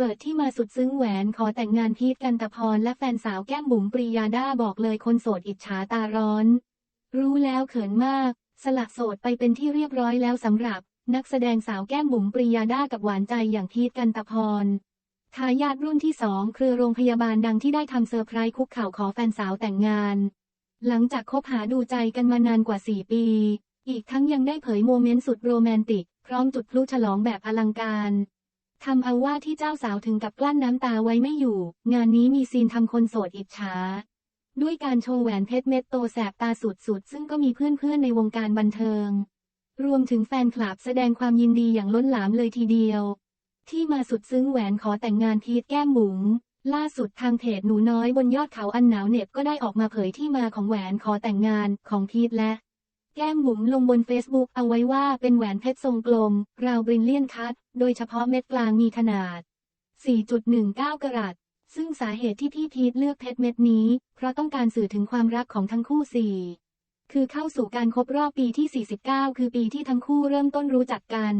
เปิดที่มาสุดซึ้งแหวนขอแต่งงานพีทกันตะพรและแฟนสาวแก้มบุ๋มปรียาดาบอกเลยคนโสดอิจฉาตาร้อน รู้แล้วเขินมาก สละโสดไปเป็นที่เรียบร้อยแล้วสำหรับ นักแสดงสาวแก้มบุ๋มปรียาดากับหวานใจอย่างพีทกันตะพรทายาทรุ่นที่สองคือโรงพยาบาลดังที่ได้ทำเซอร์ไพรส์คุกเข่าขอแฟนสาวแต่งงาน หลังจากคบหาดูใจกันมานานกว่า 4 ปี อีกทั้งยังได้เผยโมเมนต์สุดโรแมนติก พร้อมจุดพลุฉลองแบบอลังการ ทำเอาว่าที่เจ้าสาวถึงกับกลั้นน้ำตาไว้ไม่อยู่ งานนี้มีซีนทำคนโสดอิจฉาด้วยการโชว์แหวนเพชรเม็ดโตแสบตาสุดๆ ซึ่งก็มีเพื่อนๆในวงการบันเทิง รวมถึงแฟนคลับแสดงความยินดีอย่างล้นหลามเลยทีเดียว ที่มาสุดซึ้งแหวนขอแต่งงานพีทแก้มบุ๋มล่าสุดทางเพจหนูน้อยบนยอดเขาอันหนาวเหน็บก็ได้ออกมาเผยที่มาของแหวนขอแต่งงานของพีทและ แก้มบุ๋มลงบนเฟซบุ๊กเอาไว้ว่าเป็นแหวนเพชรทรงกลม ราวบริลเลียนคัตโดยเฉพาะเม็ดกลางมีขนาด 4.19 กรัต ซึ่งสาเหตุที่พี่พีทเลือกเพชรเม็ดนี้ เพราะต้องการสื่อถึงความรักของทั้งคู่สี่คือเข้าสู่การครบรอบปีที่ 49 คือปีที่ทั้งคู่เริ่มต้นรู้จักกัน